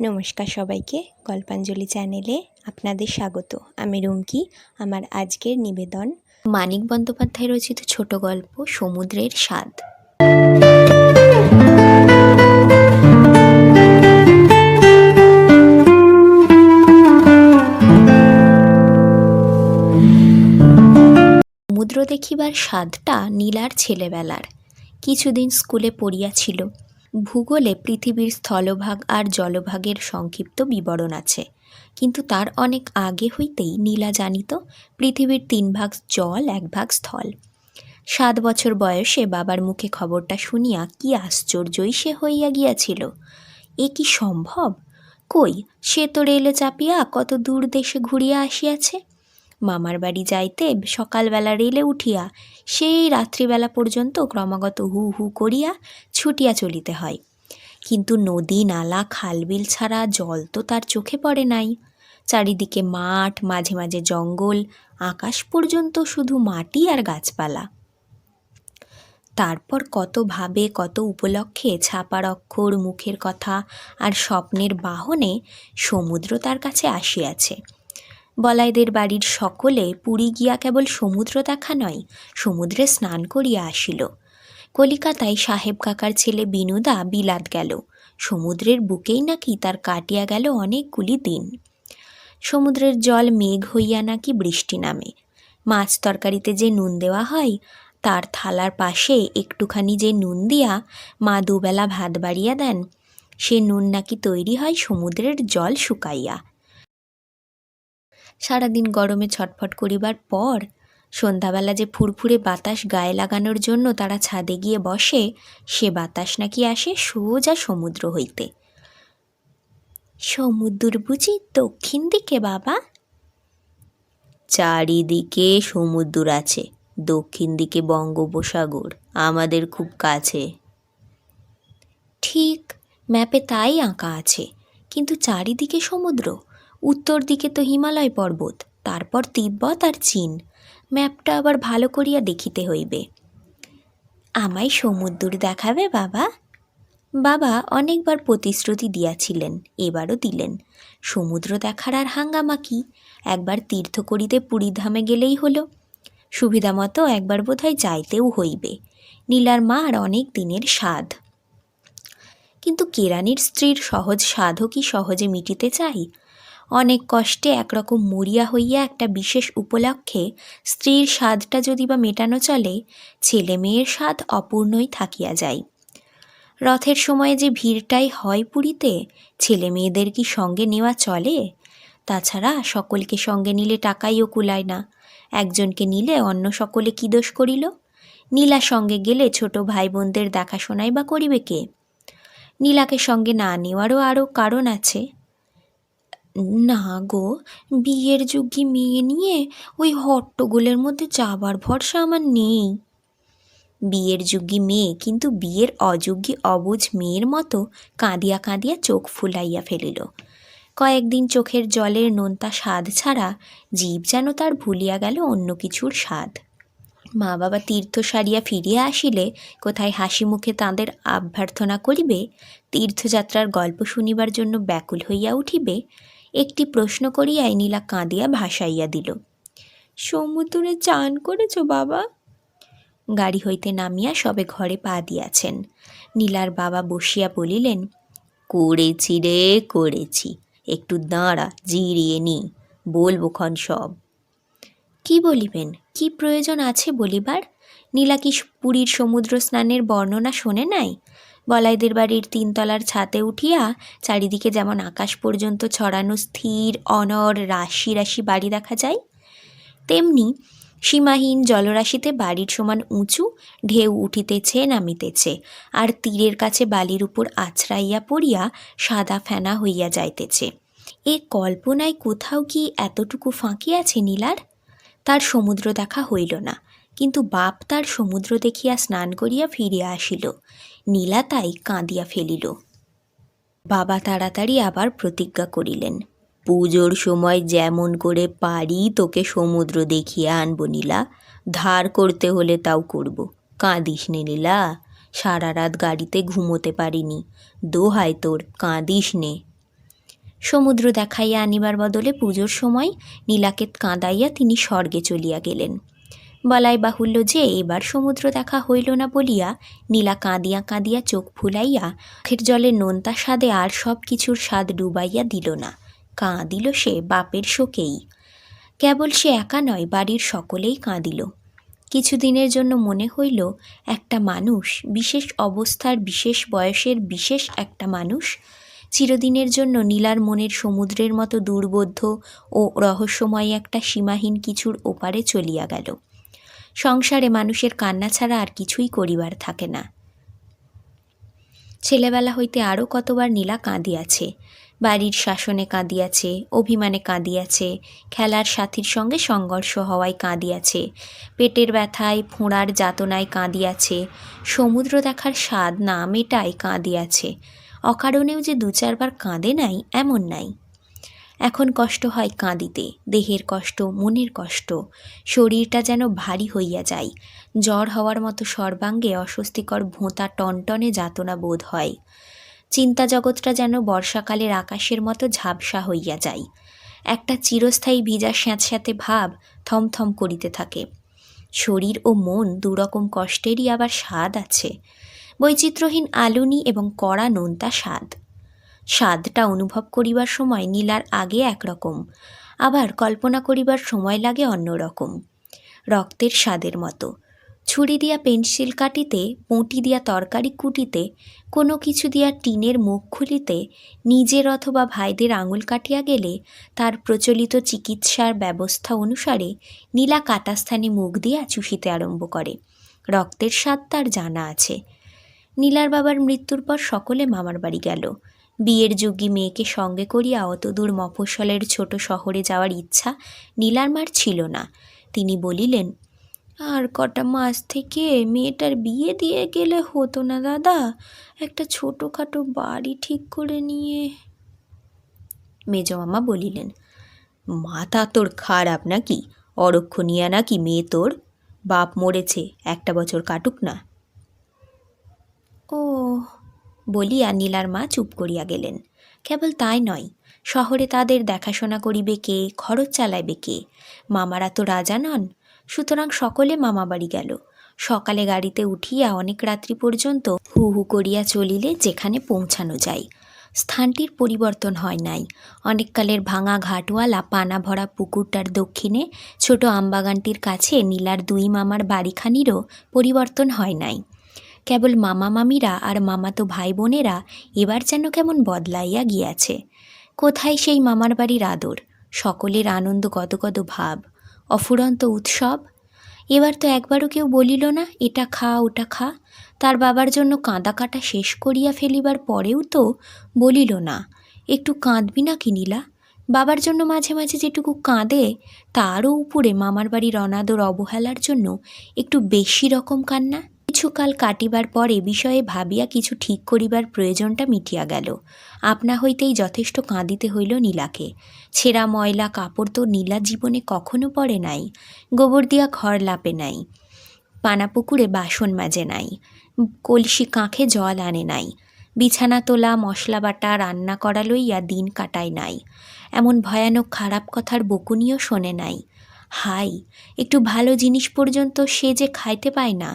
নমস্কার সবাইকে গল্পাঞ্জলি চ্যানেলে আপনাদের স্বাগত। আমি রুমকি, আমার আজকের নিবেদন। মানিক বন্দ্যোপাধ্যায় রচিত ছোট গল্প সমুদ্রের স্বাদ। সমুদ্র দেখিবার স্বাদটা নীলার ছেলেবেলার। কিছুদিন স্কুলে পড়িয়াছিল। ভূগোলে পৃথিবীর স্থলভাগ আর জলভাগের সংক্ষিপ্ত বিবরণ আছে। কিন্তু তার অনেক আগে হইতেই নীলা জানিত পৃথিবীর তিন ভাগ জল এক ভাগ স্থল। সাত বছর বয়সে বাবার মুখে খবরটা শুনিয়া কি আশ্চর্যই সে হইয়া গিয়াছিল। এ কি সম্ভব? কই, সে তো রেলে চাপিয়া কত দূর দেশে ঘুরিয়া আসিয়াছে? মামার বাড়ি যাইতে সকালবেলা রেলে উঠিয়া সেই রাত্রিবেলা পর্যন্ত ক্রমাগত হু হু করিয়া ছুটিয়া চলিতে হয়। কিন্তু নদী, নালা, খালবিল ছাড়া জল তো তার চোখে পড়ে নাই। চারিদিকে মাঠ, মাঝে মাঝে জঙ্গল, আকাশ পর্যন্ত শুধু মাটি আর গাছপালা। তারপর কত ভাবে, কত উপলক্ষে ছাপার অক্ষর, মুখের কথা আর স্বপ্নের বাহনে সমুদ্র তার কাছে আসিয়াছে। বলাইদের বাড়ির সকলে পুরী গিয়া কেবল সমুদ্র দেখা নয়, সমুদ্রে স্নান করিয়া আসিল। কলিকাতায় সাহেব কাকার ছেলে বিনুদা বিলাত গেল। সমুদ্রের বুকেই নাকি তার কাটিয়া গেল অনেকগুলি দিন। সমুদ্রের জল মেঘ হইয়া নাকি বৃষ্টি নামে। মাছ তরকারিতে যে নুন দেওয়া হয়, তার থালার পাশে একটুখানি যে নুন দিয়া মা দুবেলা ভাত বাড়িয়া দেন, সে নুন নাকি তৈরি হয় সমুদ্রের জল শুকাইয়া। সারাদিন গরমে ছটফট করিবার পর সন্ধ্যাবেলা যে ফুরফুরে বাতাস গায়ে লাগানোর জন্য তারা ছাদে গিয়ে বসে, সে বাতাস নাকি আসে সোজা সমুদ্র হইতে। সমুদ্র বুঝি দক্ষিণ দিকে বাবা? চারিদিকে সমুদ্র আছে, দক্ষিণ দিকে বঙ্গোপসাগর, আমাদের খুব কাছে। ঠিক ম্যাপে তাই আঁকা আছে, কিন্তু চারিদিকে সমুদ্র উত্তর দিকে তো হিমালয় পর্বত, তারপর তিব্বত আর চীন। ম্যাপটা আবার ভালো করিয়া দেখিতে হইবে। আমায় সমুদ্র দেখাবে, বাবা? বাবা অনেকবার প্রতিশ্রুতি দিয়াছিলেন, এবারও দিলেন। সমুদ্র দেখার আর হাঙ্গামা কি? একবার তীর্থ করিতে পুরীধামে গেলেই হলো। সুবিধা মতো একবার বোধহয় যাইতেও হইবে। নীলার মা আর অনেক দিনের স্বাদ। কিন্তু কেরানির স্ত্রীর সহজ সাধও কি সহজে মিটিতে চাই? অনেক কষ্টে একরকম মরিয়া হইয়া একটা বিশেষ উপলক্ষে স্ত্রীর স্বাদটা যদি বা মেটানো চলে, ছেলে মেয়ের স্বাদ অপূর্ণই থাকিয়া যায়। রথের সময় যে ভিড়টাই হয় পুরীতে, ছেলে মেয়েদের কি সঙ্গে নেওয়া চলে? তাছাড়া সকলকে সঙ্গে নিলে টাকাইও কুলায় না। একজনকে নিলে অন্য সকলে কী দোষ করিল? নীলা সঙ্গে গেলে ছোট ভাই বোনদের দেখাশোনাই বা করিবে কে? নীলাকে সঙ্গে না নেওয়ারও আরও কারণ আছে। না গো, বিয়ের যোগ্যী মেয়ে নিয়ে ওই হট্টগোলের মধ্যে যাবার ভরসা আমার নেই। বিয়ের যোগ্যী মেয়ে কিন্তু বিয়ের অযোগ্যী অবুঝ মেয়ের মতো কাঁদিয়া কাঁদিয়া চোখ ফুলাইয়া ফেলিল। কয়েকদিন চোখের জলের নোনতা স্বাদ ছাড়া জীব যেন তার ভুলিয়া গেল অন্য কিছুর স্বাদ। মা বাবা তীর্থ সারিয়া ফিরিয়া আসিলে কোথায় হাসি মুখে তাঁদের অভ্যর্থনা করিবে, তীর্থযাত্রার গল্প শুনিবার জন্য ব্যাকুল হইয়া উঠিবে একটি প্রশ্ন করিয়াই নীলা কাঁদিয়া ভাসাইয়া দিল। সমুদ্রে চান করেছ বাবা? গাড়ি হইতে নামিয়া সবে ঘরে পা দিয়াছেন। নীলার বাবা বসিয়া বলিলেন, করেছি রে, করেছি। একটু দাঁড়া, জিরিয়ে নি। বলব ক্ষণ সব। কি বলিবেন? কি প্রয়োজন আছে বলিবার? নীলা কি পুরীর সমুদ্র স্নানের বর্ণনা শোনে নাই? বলাইদের বাড়ির তিনতলার ছাতে উঠিয়া চারিদিকে যেমন আকাশ পর্যন্ত ছড়ানো স্থির অনর রাশি রাশি বাড়ি দেখা যায়, তেমনি সীমাহীন জলরাশিতে বাড়ির সমান উঁচু, ঢেউ উঠিতেছে, নামিতেছে, আর তীরের কাছে বালির উপর আছড়াইয়া পড়িয়া সাদা ফেনা হইয়া যাইতেছে। এ কল্পনায় কোথাও কি এতটুকু ফাঁকি আছে নীলার? তার সমুদ্র দেখা হইল না। কিন্তু বাপ তার সমুদ্র দেখিয়া স্নান করিয়া ফিরিয়া আসিল। নীলা তাই কাঁদিয়া ফেলিল। বাবা তাড়াতাড়ি আবার প্রতিজ্ঞা করিলেন, পুজোর সময় যেমন করে পারি তোকে সমুদ্র দেখিয়ে আনব নীলা, ধার করতে হলে তাও করব। কাঁদিস নে নীলা, সারা রাত গাড়িতে ঘুমোতে পারিনি দোহাই তোর, কাঁদিস নে। সমুদ্র দেখাইয়া আনিবার বদলে পুজোর সময় নীলাকে কাঁদাইয়া তিনি স্বর্গে চলিয়া গেলেন। বলাই বাহুল্য যে এবার সমুদ্র দেখা হইল না বলিয়া নীলা কাঁদিয়া কাঁদিয়া চোখ ফুলাইয়া চোখের জলে নোনতা স্বাদে আর সব কিছুর স্বাদ ডুবাইয়া দিল না। কাঁদিল সে বাপের শোকেই। কেবল সে একা নয়, বাড়ির সকলেই কাঁদিল। কিছুদিনের জন্য মনে হইল একটা মানুষ, বিশেষ অবস্থার, বিশেষ বয়সের, বিশেষ একটা মানুষ, চিরদিনের জন্য নীলার মনের সমুদ্রের মতো দুর্বোধ্য ও রহস্যময় একটা সীমাহীন কিছুর ওপারে চলিয়া গেল। সংসারে মানুষের কান্না ছাড়া আর কিছুই করিবার থাকে না। ছেলেবেলা হইতে আরও কতবার নীলা কাঁদিয়াছে, বাড়ির শাসনে কাঁদিয়াছে, অভিমানে কাঁদিয়াছে, খেলার সাথীর সঙ্গে সংঘর্ষ হওয়ায় কাঁদিয়াছে, পেটের ব্যথায়, ফোঁড়ার যাতনায় কাঁদিয়াছে, সমুদ্র দেখার স্বাদ না মেটায় কাঁদিয়াছে। অকারণেও যে দু চারবার কাঁদে নাই, এমন নাই। এখন কষ্ট হয় কাঁদিতে, দেহের কষ্ট, মনের কষ্ট। শরীরটা যেন ভারী হইয়া যায়। জ্বর হওয়ার মতো সর্বাঙ্গে অস্বস্তিকর ভোঁতা টনটনে যাতনা বোধ হয়। চিন্তা জগৎটা যেন বর্ষাকালের আকাশের মতো ঝাপসা হইয়া যায়। একটা চিরস্থায়ী ভিজা স্যাঁতস্যাঁতে ভাব থমথম করিতে থাকে। শরীর ও মন দুরকম কষ্টেরই আবার স্বাদ আছে। বৈচিত্র্যহীন আলুনি এবং কড়া নোনতা স্বাদ। স্বাদটা অনুভব করিবার সময় নীলার আগে একরকম, আবার কল্পনা করিবার সময় লাগে অন্যরকম। রক্তের স্বাদের মতো। ছুরি দিয়া পেন্সিল কাটিতে, পঁটি দিয়া তরকারি কুটিতে, কোনো কিছু দিয়া টিনের মুখ খুলিতে, নিজের অথবা ভাইদের আঙুল কাটিয়া গেলে, তার প্রচলিত চিকিৎসার ব্যবস্থা অনুসারে নীলা কাটাস্থানে মুখ দিয়া চুষিতে আরম্ভ করে। রক্তের স্বাদ তার জানা আছে। নীলার বাবার মৃত্যুর পর সকলে মামার বাড়ি গেল। বিয়ের যোগ্যী মেয়েকে সঙ্গে করিয়া অতদূর মফস্বলের ছোট শহরে যাওয়ার ইচ্ছা নীলার মার ছিল না। তিনি বলিলেন, আর কটা মাস থেকে মেয়েটার বিয়ে দিয়ে গেলে হতো না দাদা, একটা ছোটোখাটো বাড়ি ঠিক করে নিয়ে। মেজমামা বলিলেন মাথা তোর খারাপ নাকি? অরক্ষণীয়া নাকি মেয়ে তোর? বাপ মরেছে, একটা বছর কাটুক না। ও বলিয়া নীলার মা চুপ করিয়া গেলেন। কেবল তাই নয়, শহরে তাদের দেখাশোনা করিবে কে, খরচ চালাইবে কে? মামারা তো রাজা নন, সুতরাং সকলে মামা বাড়ি গেল। সকালে গাড়িতে উঠিয়া অনেক রাত্রি পর্যন্ত হু হু করিয়া চলিলে যেখানে পৌঁছানো যায়। স্থানটির পরিবর্তন হয় নাই। অনেককালের ভাঙা ঘাটওয়ালা পানা ভরা পুকুরটার দক্ষিণে ছোট আমবাগানটির কাছে নীলার দুই মামার বাড়িখানিরও পরিবর্তন হয় নাই। কেবল মামা মামিরা আর মামাতো ভাই বোনেরা এবার যেন কেমন বদলাইয়া গিয়াছে। কোথায় সেই মামার বাড়ির আদর? সকলের আনন্দ গদগদ ভাব? অফুরন্ত উৎসব? এবার তো একবারও কেউ বলিল না, এটা খা, ওটা খা। তার বাবার জন্য কাঁদা কাটা শেষ করিয়া ফেলিবার পরেও তো বলিল না, একটু কাঁদবি না কিনিলা বাবার জন্য মাঝে মাঝে যেটুকু কাঁদে, তারও উপরে মামার বাড়ির অনাদর অবহেলার জন্য একটু বেশি রকম কান্না। কিছুকাল কাটিবার পরে বিষয়ে ভাবিয়া কিছু ঠিক করিবার প্রয়োজনটা মিটিয়া গেল। আপনা হইতেই যথেষ্ট কাঁদিতে হইল নীলাকে। ছেঁড়া ময়লা কাপড় তো নীলা জীবনে কখনো পড়ে নাই, গোবর দিয়া ঘর লাপে নাই পানা পুকুরে বাসন মাজে নাই, কলসি কাঁখে জল আনে নাই, বিছানা তোলা, মশলা বাটা, রান্না করা লইয়া দিন কাটায় নাই, এমন ভয়ানক খারাপ কথার বকুনিও শোনে নাই। হাই, একটু ভালো জিনিস পর্যন্ত সে যে খাইতে পায় না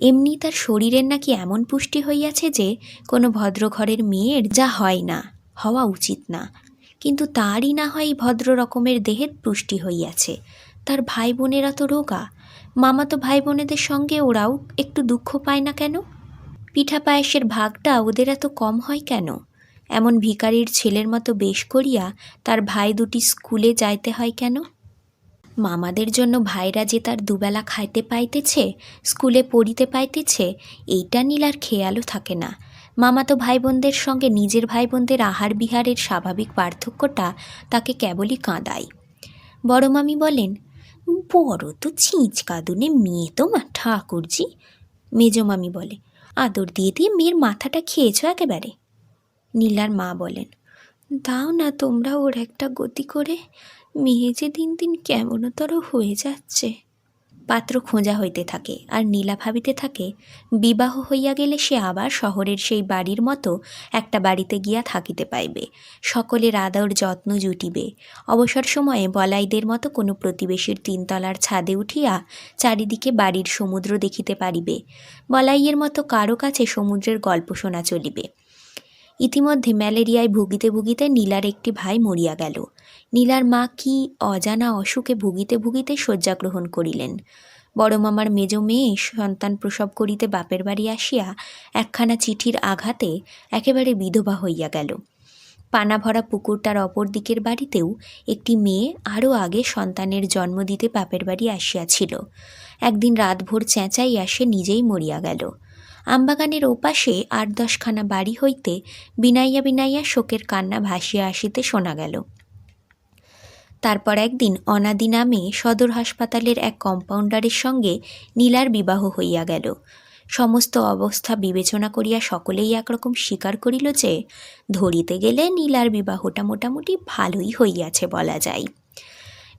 এমনি তার শরীরের নাকি এমন পুষ্টি হইয়াছে যে কোনো ভদ্রঘরের মেয়ের যা হয় না, হওয়া উচিত না। কিন্তু তারই না হয় ভদ্র রকমের দেহের পুষ্টি হইয়াছে। তার ভাই বোনেরা তো রোগা। মামাতো ভাই বোনেদের সঙ্গে ওরাও একটু দুঃখ পায় না কেন? পিঠা পায়েসের ভাগটা ওদের এত কম হয় কেন? এমন ভিকারির ছেলের মতো বেশ করিয়া তার ভাই দুটি স্কুলে যাইতে হয় কেন? মামাদের জন্য ভাইরা যে তার দুবেলা খাইতে পাইতেছে, স্কুলে পড়িতে পাইতেছে, এইটা নীলার খেয়ালও থাকে না। মামাতো ভাই বোনদের সঙ্গে নিজের ভাই বোনদের আহার বিহারের স্বাভাবিক পার্থক্যটা তাকে কেবলই কাঁদায়। বড় মামি বলেন, বড় তো ছিঁচ কাঁদুনে মেয়ে তো মা, ঠাকুরজি। মেজো মামি বলে, আদর দিয়ে দিয়ে মেয়ের মাথাটা খেয়েছ একেবারে? নীলার মা বলেন, দাও না তোমরা ওর একটা গতি করে মেয়ে যে দিন দিন কেমনতর হয়ে যাচ্ছে। পাত্র খোঁজা হইতে থাকে আর নীলা ভাবিতে থাকে, বিবাহ হইয়া গেলে সে আবার শহরের সেই বাড়ির মতো একটা বাড়িতে গিয়া থাকিতে পাইবে। সকলের আদর যত্ন জুটিবে। অবসর সময়ে বলাইদের মতো কোনো প্রতিবেশীর তিনতলার ছাদে উঠিয়া চারিদিকে বাড়ির সমুদ্র দেখিতে পারিবে। বলাইয়ের মতো কারও কাছে সমুদ্রের গল্প শোনা চলিবে। ইতিমধ্যে ম্যালেরিয়ায় ভুগিতে ভুগিতে নীলার একটি ভাই মরিয়া গেল। নীলার মা কি অজানা অসুখে ভুগিতে ভুগিতে শয্যা গ্রহণ করিলেন? বড় মামার মেজ মেয়ে সন্তান প্রসব করিতে বাপের বাড়ি আসিয়া একখানা চিঠির আঘাতে একেবারে বিধবা হইয়া গেল। পানা ভরা পুকুরটার অপর দিকের বাড়িতেও একটি মেয়ে আরও আগে সন্তানের জন্ম দিতে বাপের বাড়ি আসিয়াছিল। একদিন রাতভোর চেঁচাই আসে নিজেই মরিয়া গেল। আমবাগানের ওপাশে আট দশখানা বাড়ি হইতে বিনাইয়া বিনাইয়া শোকের কান্না ভাসিয়া আসিতে শোনা গেল। তারপর একদিন অনাদি নামে সদর হাসপাতালের এক কম্পাউন্ডারের সঙ্গে নীলার বিবাহ হইয়া গেল। সমস্ত অবস্থা বিবেচনা করিয়া সকলেই একরকম স্বীকার করিল যে, ধরিতে গেলে নীলার বিবাহটা মোটামুটি ভালোই হইয়াছে বলা যায়।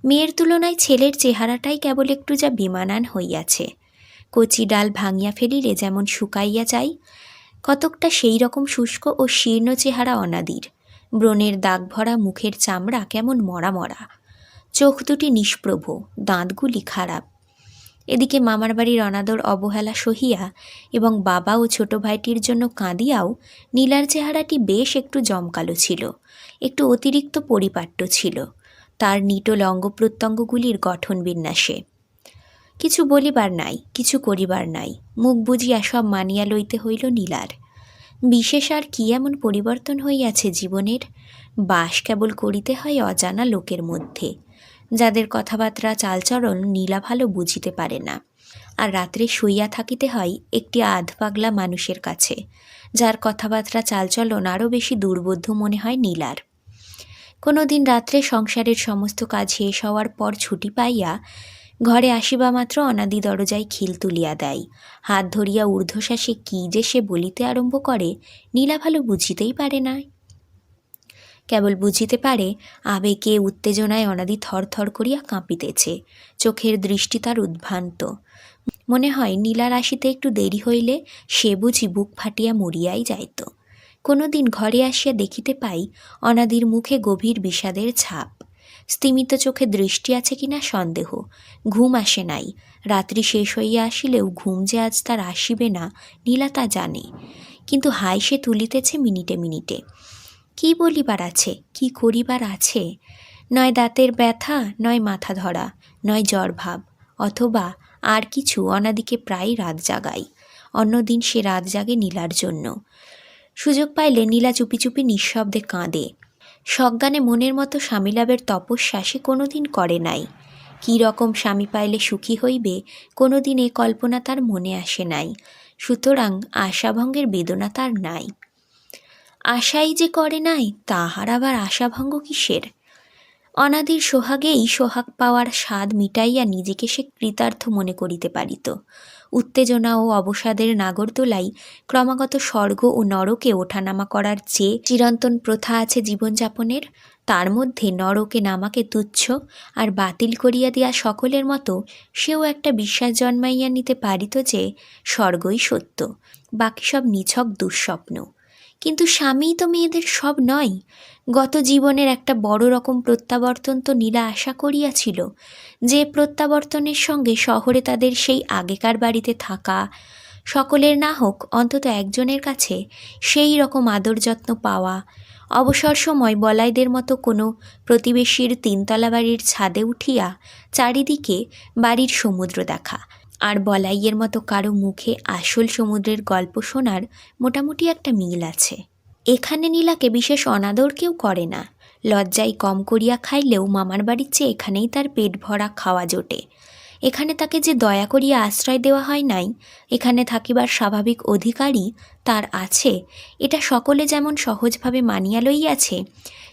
মেয়ের তুলনায় ছেলের চেহারাটাই কেবল একটু যা বিমানান হইয়াছে। কচি ডাল ভাঙিয়া ফেলিলে যেমন শুকাইয়া যায়, কতকটা সেই রকম শুষ্ক ও শীর্ণ চেহারা অনাদির। ব্রণের দাগ ভরা মুখের চামড়া কেমন মরা মরা। চোখ দুটি নিষ্প্রভ, দাঁতগুলি খারাপ। এদিকে মামার বাড়ির অনাদর অবহেলা সহিয়া এবং বাবা ও ছোট ভাইটির জন্য কাঁদিয়াও নীলার চেহারাটি বেশ একটু জমকালো ছিল, একটু অতিরিক্ত পরিপাট্য ছিল, তার নিটোল অঙ্গ প্রত্যঙ্গগুলির গঠন বিন্যাসে। কিছু বলিবার নাই, কিছু করিবার নাই, মুখ বুঝিয়া সব মানিয়া লইতে হইল নীলার। বিশেষ আর কি এমন পরিবর্তন হইয়াছে জীবনের? বাস কেবল করিতে হয় অজানা লোকের মধ্যে। যাদের কথাবার্তা চালচরণ নীলা ভালো বুঝিতে পারে না। আর রাত্রে শুইয়া থাকিতে হয় একটি আধ পাগলা মানুষের কাছে, যার কথাবার্তা চালচলন আরও বেশি দুর্বোধ্য মনে হয় নীলার। কোনো দিন রাত্রে সংসারের সমস্ত কাজ শেষ হওয়ার পর ছুটি পাইয়া ঘরে আসিবা মাত্র অনাদি দরজায় খিল তুলিয়া দেয়। হাত ধরিয়া ঊর্ধ্বশ্বাসে কী যে সে বলিতে আরম্ভ করে নীলা ভালো বুঝিতেই পারে না। কেবল বুঝিতে পারে, আবেগে উত্তেজনায় অনাদি থরথর করিয়া কাঁপিতেছে। চোখের দৃষ্টি তার উদ্ভ্রান্ত। মনে হয় নীলা রাশিতে একটু দেরি হইলে সে বুঝি বুক ফাটিয়া মরিয়াই যাইত। কোনোদিন ঘরে আসিয়া দেখিতে পাই, অনাদির মুখে গভীর বিষাদের ছাপ। স্তিমিত চোখে দৃষ্টি আছে কিনা সন্দেহ। ঘুম আসে নাই। রাত্রি শেষ হইয়া আসিলেও ঘুম যে আজ তার আসিবে না, নীলা তা জানে। কিন্তু হাই সে তুলিতেছে মিনিটে মিনিটে। কি বলিবার আছে? কি করিবার আছে? নয় দাঁতের ব্যথা, নয় মাথা ধরা, নয় জ্বর ভাব। অথবা আর কিছু অনাদিকে প্রায় রাত জাগাই। অন্যদিন সে রাত জাগে নীলার জন্য। সুযোগ পাইলে নীলা চুপি চুপি নিঃশব্দে কাঁদে। সজ্ঞানে মনের মতো স্বামী লাভের তপস্যা সে কোনোদিন করে নাই। কী রকম স্বামী পাইলে সুখী হইবে, কোনোদিন এ কল্পনা তার মনে আসে নাই। সুতরাং আশাভঙ্গের বেদনা তার নাই। আশাই যে করে নাই, তাহার আবার আশাভঙ্গ কিসের? অনাদির সোহাগেই সোহাগ পাওয়ার স্বাদ মিটাইয়া নিজেকে সে কৃতার্থ মনে করিতে পারিত। উত্তেজনা ও অবসাদের নাগরদোলাই ক্রমাগত স্বর্গ ও নরকে ওঠানামা করার যে চিরন্তন প্রথা আছে জীবনযাপনের। তার মধ্যে নরকে নামাকে তুচ্ছ আর বাতিল করিয়া দিয়া সকলের মতো সেও একটা বিশ্বাস জন্মাইয়া নিতে পারিত যে স্বর্গই সত্য। বাকি সব নিছক দুঃস্বপ্ন। কিন্তু স্বামীই তো মেয়েদের সব নয়। গত জীবনের একটা বড় রকম প্রত্যাবর্তন তো নীলা আশা করিয়াছিল, যে প্রত্যাবর্তনের সঙ্গে শহরে তাদের সেই আগেকার বাড়িতে থাকা, সকলের না হোক অন্তত একজনের কাছে সেই রকম আদর যত্ন পাওয়া, অবসর সময় বলাইদের মতো কোনো প্রতিবেশীর তিনতলা বাড়ির ছাদে উঠিয়া চারিদিকে বাড়ির সমুদ্র দেখা আর বলাইয়ের মতো কারও মুখে আসল সমুদ্রের গল্প শোনার মোটামুটি একটা মিল আছে। এখানে নীলাকে বিশেষ অনাদর কেউ করে না। লজ্জায় কম করিয়া খাইলেও মামার বাড়ির চেয়ে এখানেই তার পেট ভরা খাওয়া জোটে। এখানে তাকে যে দয়া করিয়া আশ্রয় দেওয়া হয় নাই, এখানে থাকিবার স্বাভাবিক অধিকারই তার আছে, এটা সকলে যেমন সহজভাবে মানিয়া লইয়াছে,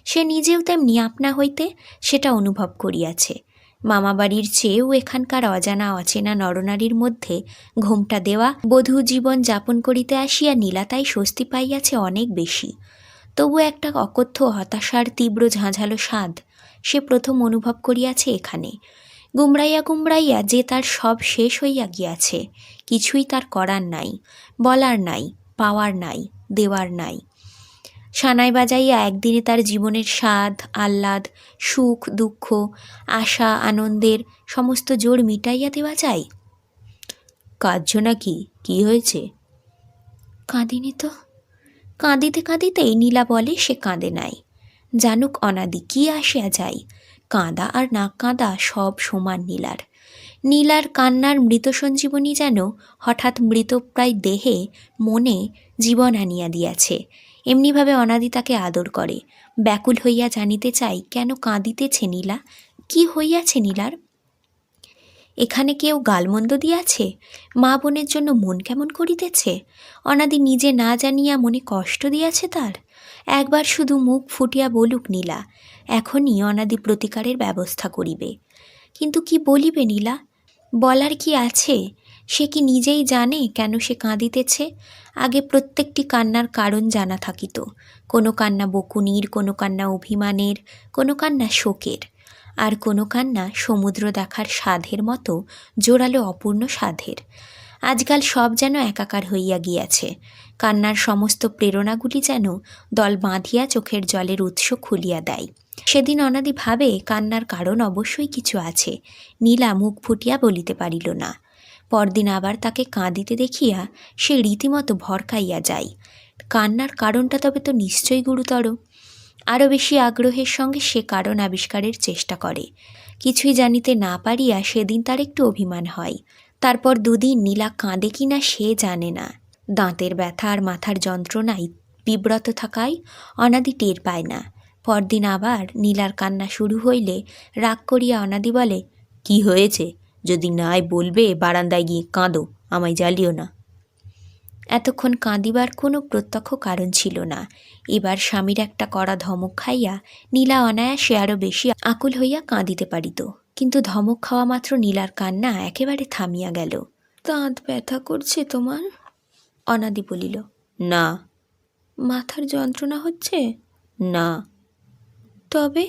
সে নিজেও তেমনি আপনা হইতে সেটা অনুভব করিয়াছে। মামাবাড়ির চেয়েও এখানকার অজানা অচেনা নরনারীর মধ্যে ঘোমটা দেওয়া, বধূ জীবন যাপন করিতে আসিয়া নীলাতাই স্বস্তি পাইয়াছে অনেক বেশি। তবু একটা অকথ্য হতাশার তীব্র ঝাঁঝালো স্বাদ সে প্রথম অনুভব করিয়াছে এখানে। গুমরাইয়া গুমরাইয়া যে তার সব শেষ হইয়া গিয়াছে, কিছুই তার করার নাই, বলার নাই, পাওয়ার নাই, দেওয়ার নাই। সানাই বাজাইয়া একদিনে তার জীবনের স্বাদ, আহ্লাদ, সুখ, দুঃখ, আশা, আনন্দের সমস্ত জোর মিটাইয়া দেওয়া যায় কাঁদছ নাকি? কি হয়েছে? কাঁদিনি তো। কাঁদিতে কাঁদিতেই নীলা বলে, সে কাঁদে নাই। জানুক অনাদি কি আসিয়া যায়। কাঁদা আর না কাঁদা সব সমান নীলার। নীলার কান্নার মৃত সঞ্জীবনী যেন হঠাৎ মৃতপ্রায় দেহে, মনে জীবন আনিয়া দিয়াছে। এমনিভাবে অনাদি তাকে আদর করে। ব্যাকুল হইয়া জানিতে চাই, কেন কাঁদিতেছে নীলা? কি হইয়াছে নীলার? এখানে কেউ গালমন্দ দিয়াছে? মা বোনের জন্য মন কেমন করিতেছে? অনাদি নিজে না জানিয়া মনে কষ্ট দিয়াছে তার? একবার শুধু মুখ ফুটিয়া বলুক নীলা, এখনই অনাদি প্রতিকারের ব্যবস্থা করিবে। কিন্তু কি বলিবে নীলা? বলার কি আছে? সে কি নিজেই জানে কেন সে কাঁদিতেছে? আগে প্রত্যেকটি কান্নার কারণ জানা থাকিত। কোনো কান্না বকুনির, কোনো কান্না অভিমানের, কোনো কান্না শোকের। আর কোনো কান্না সমুদ্র দেখার সাধের মতো জোরালো অপূর্ণ সাধের আজকাল সব যেন একাকার হইয়া গিয়াছে। কান্নার সমস্ত প্রেরণাগুলি যেন দল বাঁধিয়া চোখের জলের উৎস খুলিয়া দেয়। সেদিন অনাদি ভাবে কান্নার কারণ অবশ্যই কিছু আছে। নীলা মুখ ফুটিয়া বলিতে পারিল না। পরদিন আবার তাকে কাঁদিতে দেখিয়া সে রীতিমতো ভরকাইয়া যায়। কান্নার কারণটা তবে তো নিশ্চয়ই গুরুতর। আরও বেশি আগ্রহের সঙ্গে সে কারণ আবিষ্কারের চেষ্টা করে। কিছুই জানিতে না পারিয়া সেদিন তার একটু অভিমান হয়। তারপর দুদিন নীলা কাঁদে কি না সে জানে না। দাঁতের ব্যথা আর মাথার যন্ত্রণায় বিব্রত থাকায় অনাদি টের পায় না। পরদিন আবার নীলার কান্না শুরু হইলে রাগ করিয়া অনাদি বলে, কি হয়েছে? যদি নাই বলবে বারান্দায় গিয়ে কাঁদো আমায় জ্বালিও না। এতক্ষণ কাঁদিবার কোনো প্রত্যক্ষ কারণ ছিল না। এবার স্বামীর একটা কড়া ধমক খাইয়া নীলা অনায়াসে আরও বেশি আকুল হইয়া কাঁদিতে পারিত। কিন্তু ধমক খাওয়া মাত্র নীলার কান্না একেবারে থামিয়া গেল। দাঁত ব্যথা করছে তোমার? অনাদি বলিল না। মাথার যন্ত্রণা হচ্ছে? না। তবে?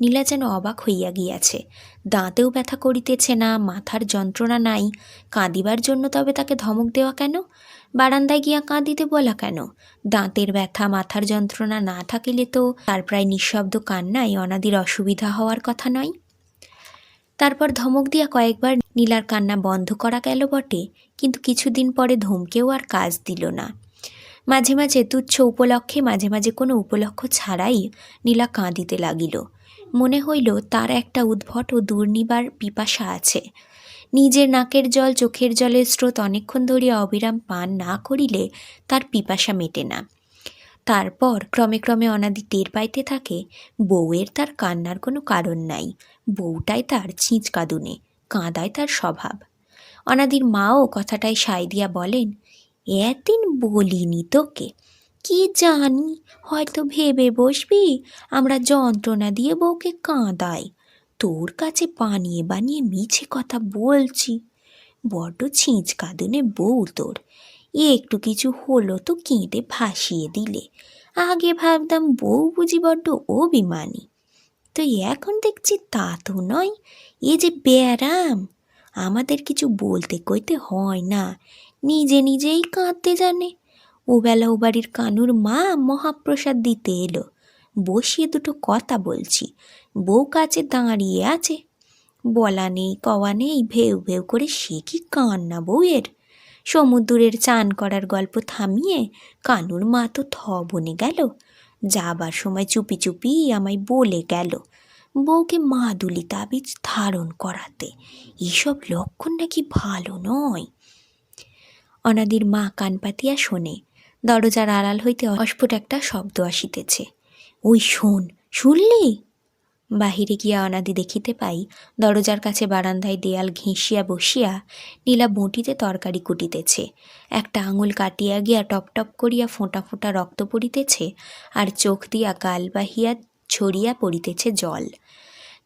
নীলা যেন অবাক হইয়া গিয়াছে। দাঁতেও ব্যথা করিতেছে না, মাথার যন্ত্রণা নাই, কাঁদিবার জন্য তবে তাকে ধমক দেওয়া কেন? বারান্দায় গিয়া কাঁদিতে বলা কেন? দাঁতের ব্যথা, মাথার যন্ত্রণা না থাকিলে তো তার প্রায় নিঃশব্দ কান্নাই অনাদির অসুবিধা হওয়ার কথা নয়। তারপর ধমক দিয়া কয়েকবার নীলার কান্না বন্ধ করা গেল বটে, কিন্তু কিছুদিন পরে ধমকেও আর কাজ দিল না। মাঝে মাঝে তুচ্ছ উপলক্ষে, মাঝে মাঝে কোনো উপলক্ষ ছাড়াই নীলা কাঁদিতে লাগিল। মনে হইল তার একটা উদ্ভট ও দুর্নিবার পিপাসা আছে। নিজের নাকের জল চোখের জলের স্রোত অনেকক্ষণ ধরিয়া অবিরাম পান না করিলে তার পিপাসা মেটে না। তারপর ক্রমে ক্রমে অনাদি টের পাইতে থাকে, বউয়ের তার কান্নার কোনো কারণ নাই, বউটাই তার ছিঁচ কাঁদুনে, কাঁদায় তার স্বভাব। অনাদির মাও কথাটাই সায় দিয়া বলেন, এতদিন বলিনি তোকে। কি জানি, হয়তো ভেবে বসবি, আমরা যন্ত্রণা দিয়ে বউকে কাঁদাই। তোর কাছে বানিয়ে বানিয়ে মিছে কথা বলছি। বড্ড ছিঁচ কাঁদুনে বউ তোর। একটু কিছু হলো তো কেঁদে ভাসিয়ে দিলে। আগে ভাবতাম বউ বুঝি বড্ড অভিমানী। তো এখন দেখছি তা তো নয়, এ যে ব্যারাম। আমাদের কিছু বলতে কইতে হয় না। নিজে নিজেই কাঁদতে জানে। ওবেলা ও বাড়ির কানুর মা মহাপ্রসাদ দিতে এলো। বসিয়ে দুটো কথা বলছি, বউ কাছে দাঁড়িয়ে আছে। বলা নেই, কওয়া নেই, ভেউ ভেউ করে সে কি কান্না বউয়ের? সমুদ্রের চান করার গল্প থামিয়ে কানুর মা তো থ বনে গেল। যাবার সময় চুপি চুপি আমায় বলে গেল, বউকে মাদুলি তাবিজ ধারণ করাতে। এসব লক্ষণ নাকি ভালো নয়। অনাদির মা কান পাতিয়া শোনে দরজার আড়াল হইতে অস্ফুট একটা শব্দ আসিতেছে। ওই শোন, শুনলি? বাহিরে গিয়া অনাদি দেখিতে পাই, দরজার কাছে বারান্দায় দেয়াল ঘেঁষিয়া বসিয়া নীলা বঁটিতে তরকারি কুটিতেছে। একটা আঙুল কাটিয়া গিয়া টপ টপ করিয়া ফোঁটা ফোঁটা রক্ত পড়িতেছে আর চোখ দিয়া গাল বাহিয়া ছড়িয়া পড়িতেছে জল।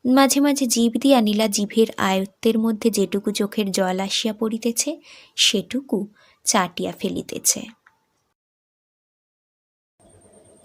মাঝে মাঝে জিভ দিয়া নীলা জিভের আয়ত্তের মধ্যে যেটুকু চোখের জল আসিয়া পড়িতেছে, সেটুকু চাটিয়া ফেলিতেছে।